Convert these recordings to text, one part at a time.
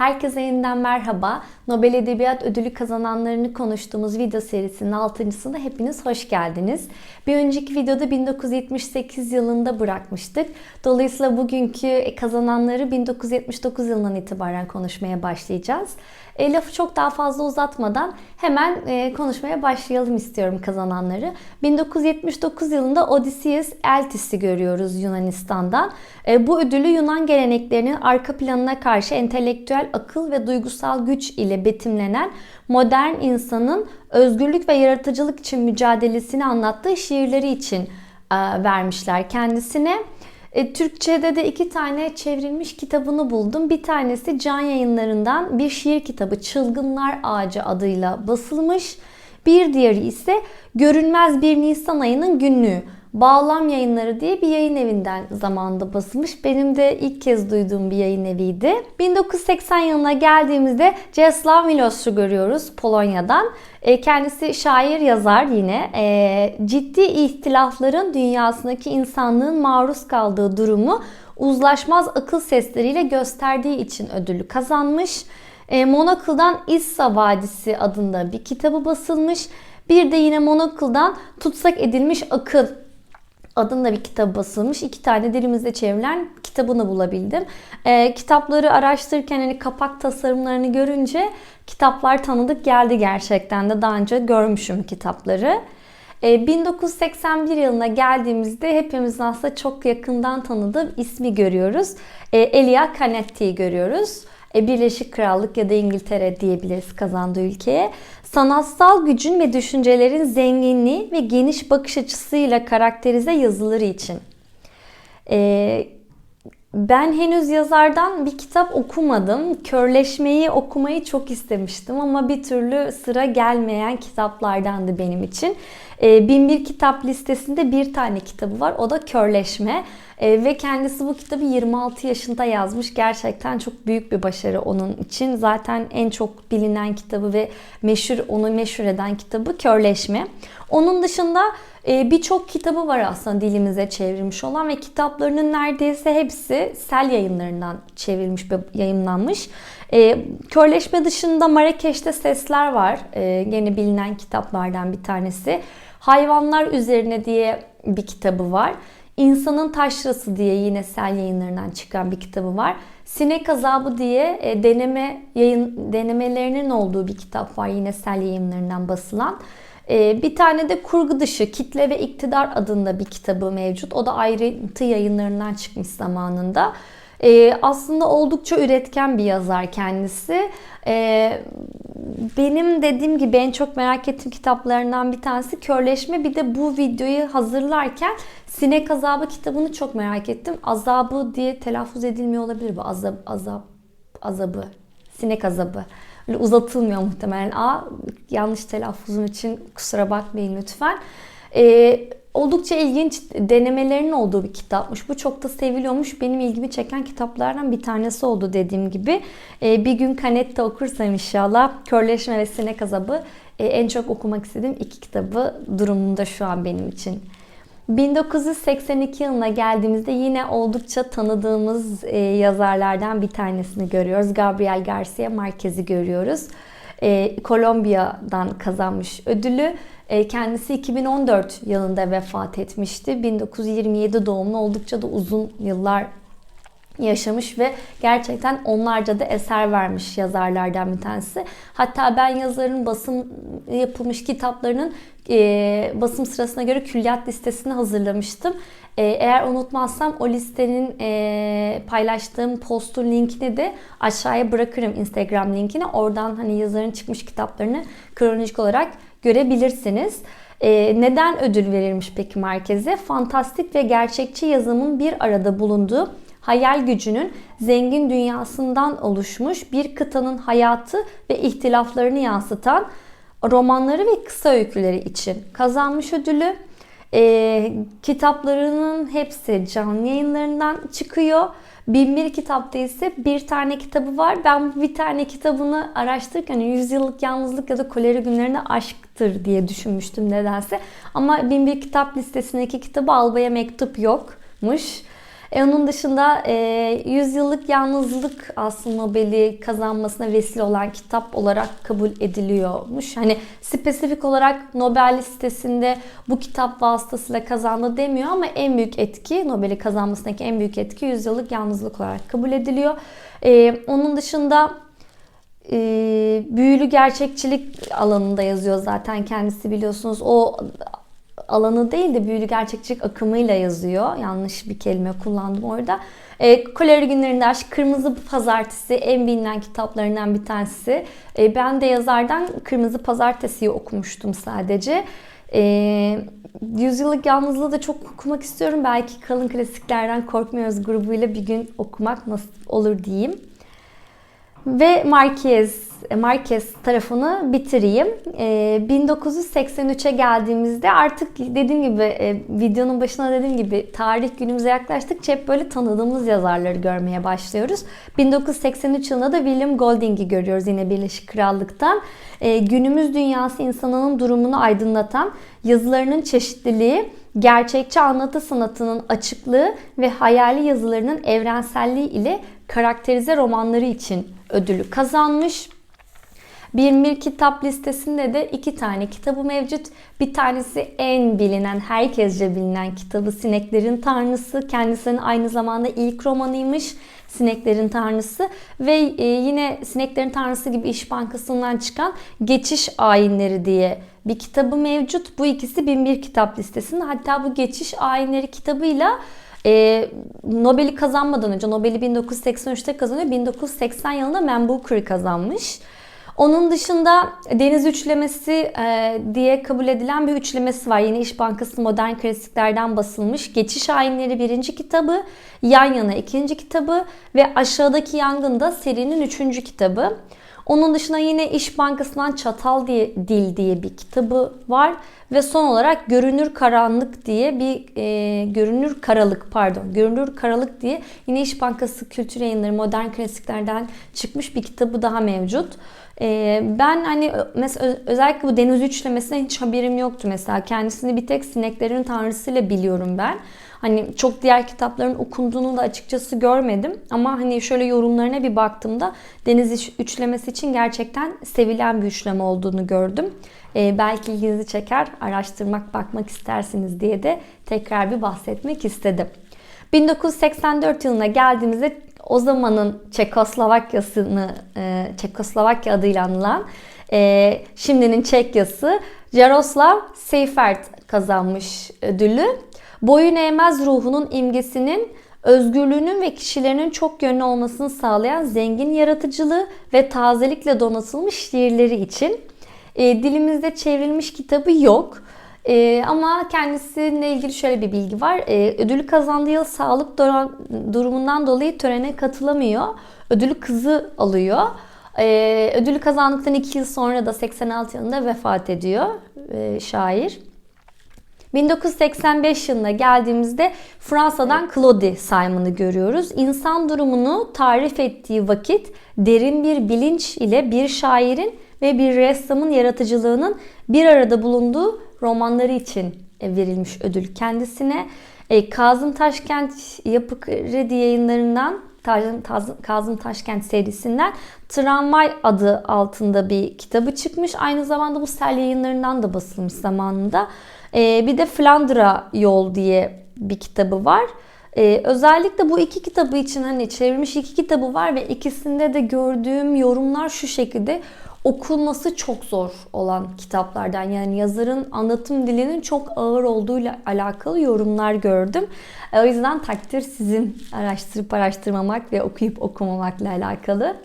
Herkese yeniden merhaba. Nobel Edebiyat Ödülü kazananlarını konuştuğumuz video serisinin 6.sında hepiniz hoş geldiniz. Bir önceki videoda 1978 yılında bırakmıştık. Dolayısıyla bugünkü kazananları 1979 yılından itibaren konuşmaya başlayacağız. E, lafı çok daha fazla uzatmadan hemen e, konuşmaya başlayalım istiyorum kazananları. 1979 yılında Odysseus Eltis'i görüyoruz Yunanistan'dan. E, bu ödülü Yunan geleneklerinin arka planına karşı entelektüel akıl ve duygusal güç ile betimlenen modern insanın özgürlük ve yaratıcılık için mücadelesini anlattığı şiirleri için e, vermişler kendisine. E, Türkçe'de de iki tane çevrilmiş kitabını buldum. Bir tanesi Can Yayınları'ndan bir şiir kitabı Çılgınlar Ağacı adıyla basılmış. Bir diğeri ise Görünmez Bir Nisan ayının günlüğü. Bağlam Yayınları diye bir yayın evinden zamanında basılmış. Benim de ilk kez duyduğum bir yayın eviydi. 1980 yılına geldiğimizde Czeslaw Milos'u görüyoruz Polonya'dan. E, kendisi şair yazar yine. E, ciddi ihtilafların dünyasındaki insanlığın maruz kaldığı durumu uzlaşmaz akıl sesleriyle gösterdiği için ödülü kazanmış. E, Monokle'dan İssa Vadisi adında bir kitabı basılmış. Bir de yine Monokle'dan Tutsak Edilmiş Akıl adında bir kitap basılmış. İki tane dilimizde çevrilen kitabını bulabildim. E, kitapları araştırırken hani kapak tasarımlarını görünce kitaplar tanıdık geldi gerçekten de. Daha önce görmüşüm kitapları. E, 1981 yılına geldiğimizde hepimizin aslında çok yakından tanıdığı ismi görüyoruz. E, Elia Canetti'yi görüyoruz. E, Birleşik Krallık ya da İngiltere diyebiliriz kazandığı ülkeye. Sanatsal gücün ve düşüncelerin zenginliği ve geniş bakış açısıyla karakterize yazıları için. Ee, ben henüz yazardan bir kitap okumadım. Körleşmeyi okumayı çok istemiştim ama bir türlü sıra gelmeyen kitaplardandı benim için. Ee, Binbir kitap listesinde bir tane kitabı var. O da Körleşme. Ee, ve kendisi bu kitabı 26 yaşında yazmış. Gerçekten çok büyük bir başarı onun için. Zaten en çok bilinen kitabı ve meşhur onu meşhur eden kitabı Körleşme. Onun dışında e, birçok kitabı var aslında dilimize çevrilmiş olan ve kitaplarının neredeyse hepsi Sel yayınlarından çevrilmiş ve yayınlanmış. E, körleşme dışında Marrakeş'te Sesler var. E, yeni bilinen kitaplardan bir tanesi. Hayvanlar Üzerine diye bir kitabı var. İnsanın Taşrası diye yine Sel yayınlarından çıkan bir kitabı var. Sinek Azabı diye e, deneme yayın denemelerinin olduğu bir kitap var yine Sel yayınlarından basılan. E, bir tane de Kurgu Dışı Kitle ve İktidar adında bir kitabı mevcut. O da ayrıntı yayınlarından çıkmış zamanında. E, aslında oldukça üretken bir yazar kendisi. E, benim dediğim gibi en çok merak ettiğim kitaplarından bir tanesi Körleşme. Bir de bu videoyu hazırlarken Sinek Azabı kitabını çok merak ettim. Azabı diye telaffuz edilmiyor olabilir bu. Azab, azab, azabı. Sinek azabı. Uzatılmıyor muhtemelen. A, yanlış telaffuzum için kusura bakmayın lütfen. Ee, oldukça ilginç denemelerinin olduğu bir kitapmış. Bu çok da seviliyormuş. Benim ilgimi çeken kitaplardan bir tanesi oldu dediğim gibi. Ee, bir gün Kanette okursam inşallah Körleşme ve Sinek Azabı e, en çok okumak istediğim iki kitabı durumunda şu an benim için. 1982 yılına geldiğimizde yine oldukça tanıdığımız e, yazarlardan bir tanesini görüyoruz. Gabriel Garcia Marquez'i görüyoruz. E, Kolombiya'dan kazanmış ödülü. E, kendisi 2014 yılında vefat etmişti. 1927 doğumlu oldukça da uzun yıllar yaşamış ve gerçekten onlarca da eser vermiş yazarlardan bir tanesi. Hatta ben yazarın basım yapılmış kitaplarının e, basım sırasına göre külliyat listesini hazırlamıştım. E, eğer unutmazsam o listenin e, paylaştığım postun linkini de aşağıya bırakırım Instagram linkini. Oradan hani yazarın çıkmış kitaplarını kronolojik olarak görebilirsiniz. Ee, neden ödül verilmiş peki merkeze? Fantastik ve gerçekçi yazımın bir arada bulunduğu hayal gücünün zengin dünyasından oluşmuş bir kıtanın hayatı ve ihtilaflarını yansıtan romanları ve kısa öyküleri için kazanmış ödülü. E, kitaplarının hepsi canlı yayınlarından çıkıyor. Binbir kitapta ise bir tane kitabı var. Ben bir tane kitabını araştırırken hani Yüzyıllık Yalnızlık ya da Koleri Günlerinde Aşktır diye düşünmüştüm nedense. Ama Binbir kitap listesindeki kitabı Alba'ya mektup yokmuş. E, onun dışında e, Yüzyıllık Yalnızlık aslında Nobel'i kazanmasına vesile olan kitap olarak kabul ediliyormuş. Hani spesifik olarak Nobel listesinde bu kitap vasıtasıyla kazandı demiyor ama en büyük etki Nobel'i kazanmasındaki en büyük etki Yüzyıllık Yalnızlık olarak kabul ediliyor. E, onun dışında e, büyülü gerçekçilik alanında yazıyor zaten kendisi biliyorsunuz. O alanı değil de büyülü gerçekçilik akımıyla yazıyor. Yanlış bir kelime kullandım orada. E, Kolori Günlerinde Aşk, Kırmızı Pazartesi en bilinen kitaplarından bir tanesi. E, ben de yazardan Kırmızı Pazartesi'yi okumuştum sadece. E, Yüzyıllık Yalnızlığı da çok okumak istiyorum. Belki kalın klasiklerden korkmuyoruz grubuyla bir gün okumak nasıl olur diyeyim. Ve Marquez, Marquez tarafını bitireyim. 1983'e geldiğimizde artık dediğim gibi e, videonun başına dediğim gibi tarih günümüze yaklaştıkça hep böyle tanıdığımız yazarları görmeye başlıyoruz. 1983 yılında da William Golding'i görüyoruz yine Birleşik Krallık'tan. E, günümüz dünyası insanının durumunu aydınlatan yazılarının çeşitliliği, gerçekçi anlatı sanatının açıklığı ve hayali yazılarının evrenselliği ile karakterize romanları için ödülü kazanmış. 21 kitap listesinde de iki tane kitabı mevcut. Bir tanesi en bilinen, herkesce bilinen kitabı Sineklerin Tanrısı. Kendisinin aynı zamanda ilk romanıymış. Sineklerin Tanrısı ve e, yine Sineklerin Tanrısı gibi İş Bankası'ndan çıkan Geçiş Ayinleri diye bir kitabı mevcut. Bu ikisi 1001 kitap listesinde. Hatta bu Geçiş Ayinleri kitabıyla e, Nobel'i kazanmadan önce Nobel'i 1983'te kazanıyor. 1980 yılında Man Booker kazanmış. Onun dışında Deniz Üçlemesi e, diye kabul edilen bir üçlemesi var. Yine İş Bankası Modern Klasiklerden basılmış. Geçiş Ayinleri birinci kitabı, Yan Yana ikinci kitabı ve Aşağıdaki Yangın da serinin üçüncü kitabı. Onun dışında yine İş Bankası'ndan Çatal diye, Dil diye bir kitabı var. Ve son olarak Görünür Karanlık diye bir e, Görünür Karalık pardon Görünür Karalık diye yine İş Bankası Kültür Yayınları Modern Klasiklerden çıkmış bir kitabı daha mevcut. E, ben hani mesela özellikle bu deniz üçlemesine hiç haberim yoktu mesela. Kendisini bir tek sineklerin tanrısıyla biliyorum ben. Hani çok diğer kitapların okunduğunu da açıkçası görmedim. Ama hani şöyle yorumlarına bir baktığımda Deniz Üçlemesi için gerçekten sevilen bir üçleme olduğunu gördüm. Ee, belki ilginizi çeker, araştırmak, bakmak istersiniz diye de tekrar bir bahsetmek istedim. 1984 yılına geldiğimizde o zamanın Çekoslovakya'sını, e, Çekoslovakya adıyla anılan e, şimdinin Çekyası Jaroslav Seifert kazanmış ödülü. Boyun eğmez ruhunun imgesinin özgürlüğünün ve kişilerinin çok yönlü olmasını sağlayan zengin yaratıcılığı ve tazelikle donatılmış şiirleri için e, dilimizde çevrilmiş kitabı yok. E, ama kendisiyle ilgili şöyle bir bilgi var. E, ödülü kazandığı yıl sağlık durumundan dolayı törene katılamıyor. Ödülü kızı alıyor. E, ödülü kazandıktan 2 yıl sonra da 86 yılında vefat ediyor e, şair. 1985 yılına geldiğimizde Fransa'dan Claude Simon'ı görüyoruz. İnsan durumunu tarif ettiği vakit derin bir bilinç ile bir şairin ve bir ressamın yaratıcılığının bir arada bulunduğu romanları için verilmiş ödül kendisine. E, Kazım Taşkent Yapı Kredi yayınlarından Kazım Taşkent serisinden Tramvay adı altında bir kitabı çıkmış. Aynı zamanda bu sel yayınlarından da basılmış zamanında. E, bir de Flandra Yol diye bir kitabı var. Ee, özellikle bu iki kitabı için hani çevirmiş iki kitabı var ve ikisinde de gördüğüm yorumlar şu şekilde okunması çok zor olan kitaplardan. Yani yazarın anlatım dilinin çok ağır olduğuyla alakalı yorumlar gördüm. O yüzden takdir sizin araştırıp araştırmamak ve okuyup okumamakla alakalı.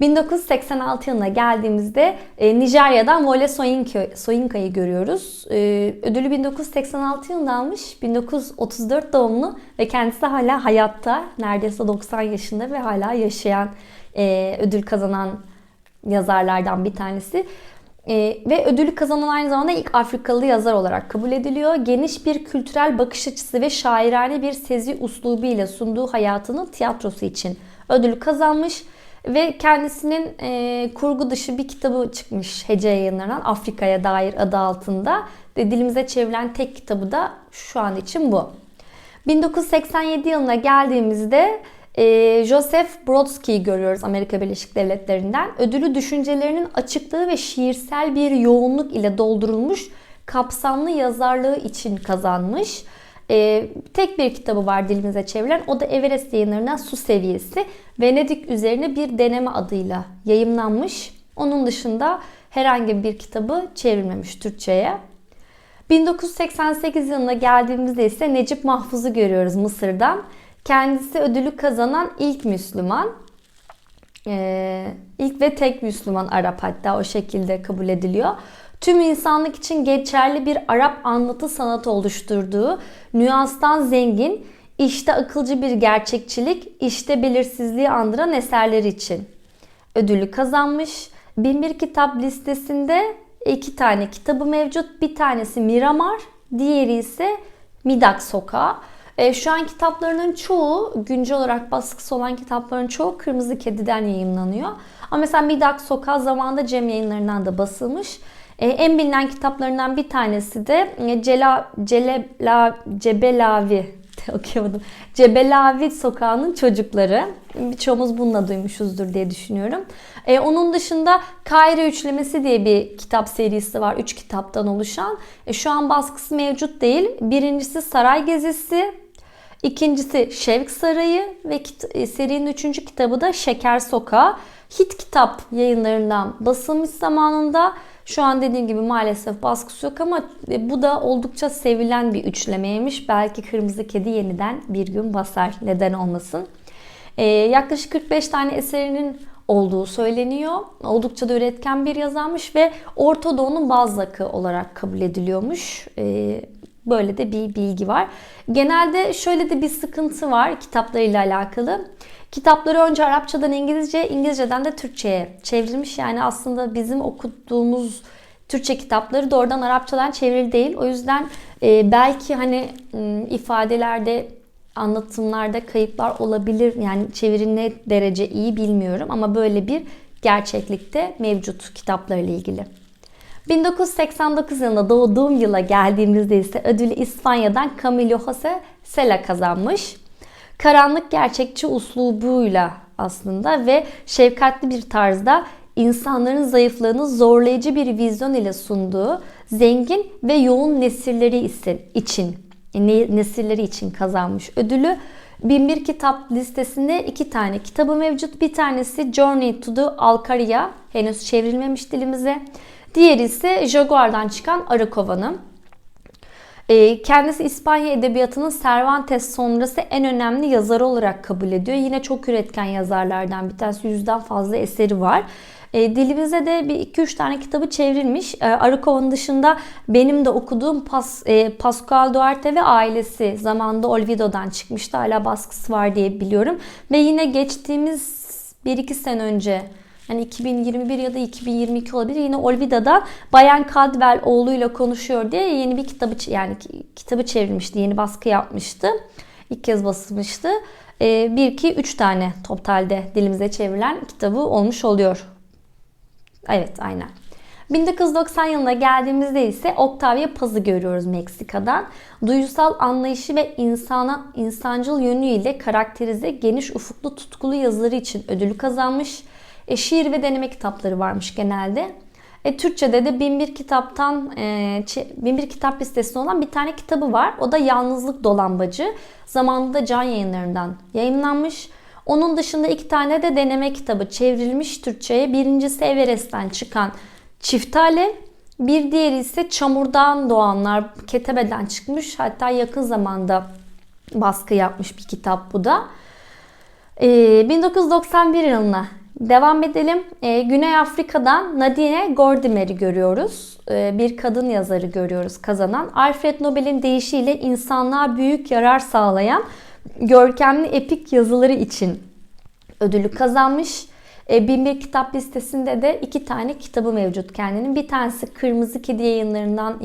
1986 yılına geldiğimizde e, Nijerya'dan Wole Soyinka'yı görüyoruz. E, ödülü 1986 yılında almış. 1934 doğumlu ve kendisi hala hayatta. Neredeyse 90 yaşında ve hala yaşayan e, ödül kazanan yazarlardan bir tanesi. Ee, ve ödülü kazanan aynı zamanda ilk Afrikalı yazar olarak kabul ediliyor. Geniş bir kültürel bakış açısı ve şairane bir sezi uslubu ile sunduğu hayatının tiyatrosu için ödülü kazanmış. Ve kendisinin e, kurgu dışı bir kitabı çıkmış Hece yayınlarından Afrika'ya dair adı altında. Ve dilimize çevrilen tek kitabı da şu an için bu. 1987 yılına geldiğimizde e, Joseph Brodsky'yi görüyoruz Amerika Birleşik Devletleri'nden. Ödülü düşüncelerinin açıklığı ve şiirsel bir yoğunluk ile doldurulmuş kapsamlı yazarlığı için kazanmış. E, tek bir kitabı var dilimize çevrilen. O da Everest yayınlarından Su Seviyesi. Venedik üzerine bir deneme adıyla yayımlanmış. Onun dışında herhangi bir kitabı çevrilmemiş Türkçe'ye. 1988 yılına geldiğimizde ise Necip Mahfuz'u görüyoruz Mısır'dan. Kendisi ödülü kazanan ilk Müslüman. Ee, ilk ve tek Müslüman Arap hatta o şekilde kabul ediliyor. Tüm insanlık için geçerli bir Arap anlatı sanatı oluşturduğu nüanstan zengin, işte akılcı bir gerçekçilik, işte belirsizliği andıran eserler için ödülü kazanmış. Binbir kitap listesinde iki tane kitabı mevcut. Bir tanesi Miramar, diğeri ise Midak Sokağı. E, şu an kitaplarının çoğu, güncel olarak baskısı olan kitapların çoğu Kırmızı Kedi'den yayınlanıyor. Ama mesela Midak Sokağı zamanında Cem yayınlarından da basılmış. E, en bilinen kitaplarından bir tanesi de e, Cela, Celela, Cebelavi okuyamadım. Cebelavi Sokağı'nın çocukları. Birçoğumuz bununla duymuşuzdur diye düşünüyorum. Ee, onun dışında Kayra Üçlemesi diye bir kitap serisi var. Üç kitaptan oluşan. E, şu an baskısı mevcut değil. Birincisi Saray Gezisi. İkincisi Şevk Sarayı ve e, serinin üçüncü kitabı da Şeker Sokağı. Hit kitap yayınlarından basılmış zamanında. Şu an dediğim gibi maalesef baskısı yok ama e, bu da oldukça sevilen bir üçlemeymiş. Belki Kırmızı Kedi yeniden bir gün basar. Neden olmasın. Ee, yaklaşık 45 tane eserinin olduğu söyleniyor. Oldukça da üretken bir yazarmış ve Orta Doğu'nun Balzac'ı olarak kabul ediliyormuş. Ee, böyle de bir bilgi var. Genelde şöyle de bir sıkıntı var kitaplarıyla alakalı. Kitapları önce Arapçadan İngilizce, İngilizceden de Türkçe'ye çevrilmiş. Yani aslında bizim okuduğumuz Türkçe kitapları doğrudan Arapçadan çevrili değil. O yüzden e, belki hani ifadelerde anlatımlarda kayıplar olabilir. Yani çeviri ne derece iyi bilmiyorum ama böyle bir gerçeklikte mevcut kitaplarla ilgili. 1989 yılında doğduğum yıla geldiğimizde ise ödülü İspanya'dan Camilo José Cela kazanmış. Karanlık gerçekçi uslubuyla aslında ve şefkatli bir tarzda insanların zayıflığını zorlayıcı bir vizyon ile sunduğu zengin ve yoğun nesilleri için nesilleri için kazanmış ödülü. 1001 kitap listesinde iki tane kitabı mevcut. Bir tanesi Journey to the Alcaria. Henüz çevrilmemiş dilimize. Diğeri ise Jaguar'dan çıkan Arı Kovanı. Ee, kendisi İspanya Edebiyatı'nın Cervantes sonrası en önemli yazarı olarak kabul ediyor. Yine çok üretken yazarlardan bir tanesi. Yüzden fazla eseri var. E, dilimize de bir 2-3 tane kitabı çevrilmiş. E, Arıkova'nın dışında benim de okuduğum Pas, e, Pascual Duarte ve ailesi zamanında Olvido'dan çıkmıştı. Hala baskısı var diye biliyorum. Ve yine geçtiğimiz 1-2 sene önce Hani 2021 ya da 2022 olabilir. Yine Olvida'da Bayan Caldwell oğluyla konuşuyor diye yeni bir kitabı yani kitabı çevrilmişti. Yeni baskı yapmıştı. İlk kez basılmıştı. 1 2 3 tane totalde dilimize çevrilen kitabı olmuş oluyor. Evet aynen. 1990 yılına geldiğimizde ise Octavia Paz'ı görüyoruz Meksika'dan. Duygusal anlayışı ve insana insancıl yönüyle karakterize geniş ufuklu tutkulu yazıları için ödülü kazanmış. E, şiir ve deneme kitapları varmış genelde. E, Türkçe'de de 1001 kitaptan e, 1001 kitap listesinde olan bir tane kitabı var. O da Yalnızlık Dolambacı. Zamanında Can Yayınları'ndan yayınlanmış. Onun dışında iki tane de deneme kitabı çevrilmiş Türkçe'ye. Birincisi Everest'ten çıkan Çiftale. Bir diğeri ise Çamurdan Doğanlar Ketebe'den çıkmış. Hatta yakın zamanda baskı yapmış bir kitap bu da. Ee, 1991 yılına devam edelim. Ee, Güney Afrika'dan Nadine Gordimer'i görüyoruz. Ee, bir kadın yazarı görüyoruz kazanan. Alfred Nobel'in deyişiyle insanlığa büyük yarar sağlayan görkemli epik yazıları için ödülü kazanmış. E, Binbir kitap listesinde de iki tane kitabı mevcut kendinin. Bir tanesi Kırmızı Kedi yayınlarından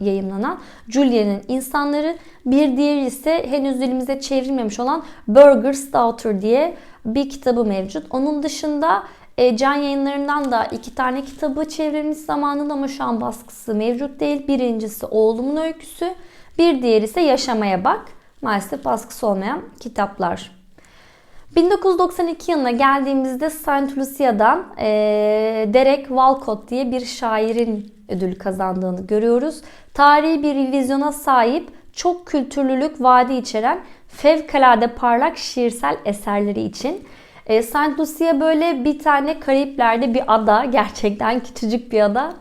yayınlanan Julia'nın İnsanları. Bir diğeri ise henüz dilimize çevrilmemiş olan Burger's Daughter diye bir kitabı mevcut. Onun dışında e, Can yayınlarından da iki tane kitabı çevrilmiş zamanında ama şu an baskısı mevcut değil. Birincisi Oğlumun Öyküsü, bir diğeri ise Yaşamaya Bak. maalesef baskısı olmayan kitaplar. 1992 yılına geldiğimizde St. Lucia'dan e, Derek Walcott diye bir şairin ödül kazandığını görüyoruz. Tarihi bir revizyona sahip çok kültürlülük vaadi içeren fevkalade parlak şiirsel eserleri için. E, St. Lucia böyle bir tane Karayipler'de bir ada. Gerçekten küçücük bir ada.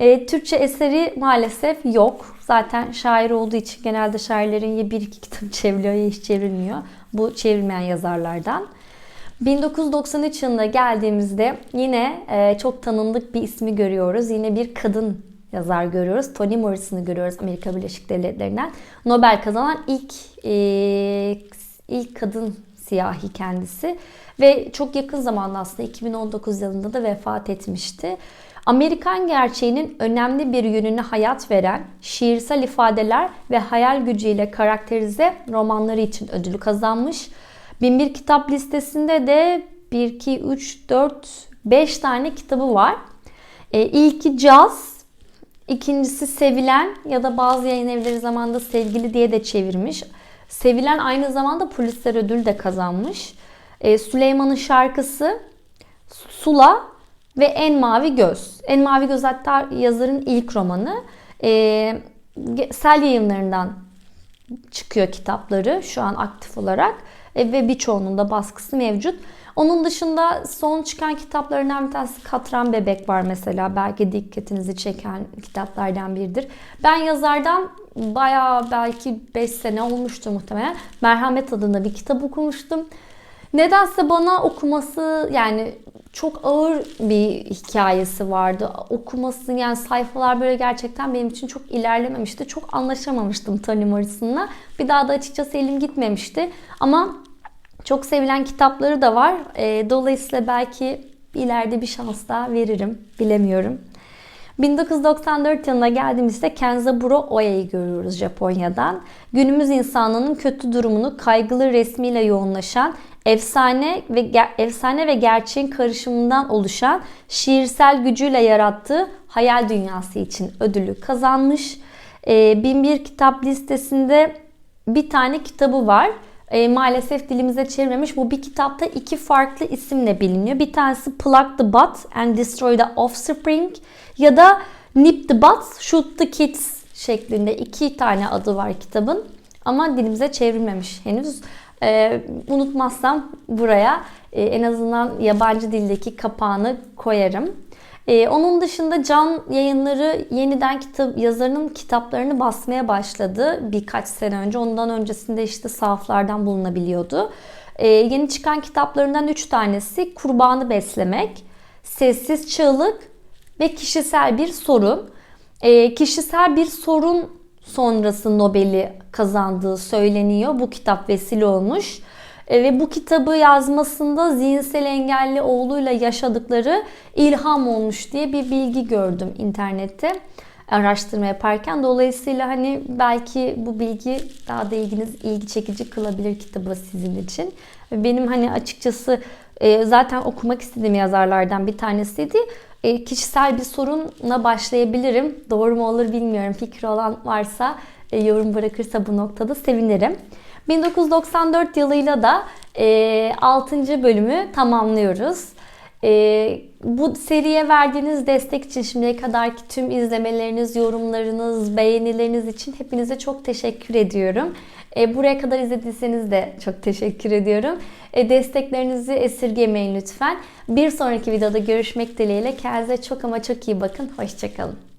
E, Türkçe eseri maalesef yok. Zaten şair olduğu için genelde şairlerin ya bir iki kitap çevriliyor ya hiç çevrilmiyor. Bu çevrilmeyen yazarlardan. 1993 yılında geldiğimizde yine e, çok tanındık bir ismi görüyoruz. Yine bir kadın yazar görüyoruz. Toni Morrison'ı görüyoruz Amerika Birleşik Devletleri'nden. Nobel kazanan ilk e, ilk kadın siyahi kendisi ve çok yakın zamanda aslında 2019 yılında da vefat etmişti. Amerikan gerçeğinin önemli bir yönüne hayat veren şiirsel ifadeler ve hayal gücüyle karakterize romanları için ödülü kazanmış. Binbir kitap listesinde de 1, 2, 3, 4, 5 tane kitabı var. E, ilki Caz, ikincisi Sevilen ya da bazı yayın evleri zamanında Sevgili diye de çevirmiş. Sevilen aynı zamanda Pulitzer ödülü de kazanmış. E, Süleyman'ın şarkısı Sula ve En Mavi Göz. En Mavi Göz hatta yazarın ilk romanı. E, Sel yayınlarından çıkıyor kitapları şu an aktif olarak e, ve birçoğunun da baskısı mevcut. Onun dışında son çıkan kitaplarından bir tanesi Katran Bebek var mesela. Belki dikkatinizi çeken kitaplardan biridir. Ben yazardan bayağı belki 5 sene olmuştu muhtemelen. Merhamet adında bir kitap okumuştum. Nedense bana okuması yani çok ağır bir hikayesi vardı. Okuması yani sayfalar böyle gerçekten benim için çok ilerlememişti. Çok anlaşamamıştım Toni Morrison'la. Bir daha da açıkçası elim gitmemişti. Ama çok sevilen kitapları da var. E, dolayısıyla belki ileride bir şans daha veririm. Bilemiyorum. 1994 yılına geldiğimizde Kenzaburo Oya'yı görüyoruz Japonya'dan. Günümüz insanının kötü durumunu kaygılı resmiyle yoğunlaşan efsane ve efsane ve gerçeğin karışımından oluşan şiirsel gücüyle yarattığı hayal dünyası için ödülü kazanmış. E, 1001 kitap listesinde bir tane kitabı var. E, maalesef dilimize çevirmemiş. Bu bir kitapta iki farklı isimle biliniyor. Bir tanesi Pluck the Bud and Destroy the Offspring ya da Nip the Bud, Shoot the Kids şeklinde iki tane adı var kitabın. Ama dilimize çevrilmemiş henüz. E, unutmazsam buraya e, en azından yabancı dildeki kapağını koyarım. Ee, onun dışında Can yayınları yeniden kitap yazarının kitaplarını basmaya başladı birkaç sene önce. Ondan öncesinde işte sahaflardan bulunabiliyordu. Ee, yeni çıkan kitaplarından 3 tanesi Kurbanı Beslemek, Sessiz Çığlık ve Kişisel Bir Sorun. Ee, kişisel bir sorun sonrası Nobel'i kazandığı söyleniyor. Bu kitap vesile olmuş. E, ve bu kitabı yazmasında zihinsel engelli oğluyla yaşadıkları ilham olmuş diye bir bilgi gördüm internette araştırma yaparken. Dolayısıyla hani belki bu bilgi daha da ilginiz ilgi çekici kılabilir kitabı sizin için. Benim hani açıkçası e, zaten okumak istediğim yazarlardan bir tanesiydi. E, kişisel bir sorunla başlayabilirim. Doğru mu olur bilmiyorum. Fikri olan varsa yorum bırakırsa bu noktada sevinirim. 1994 yılıyla da e, 6. bölümü tamamlıyoruz. E, bu seriye verdiğiniz destek için şimdiye kadarki tüm izlemeleriniz, yorumlarınız, beğenileriniz için hepinize çok teşekkür ediyorum. E, buraya kadar izlediyseniz de çok teşekkür ediyorum. E, desteklerinizi esirgemeyin lütfen. Bir sonraki videoda görüşmek dileğiyle. Kendinize çok ama çok iyi bakın. Hoşçakalın.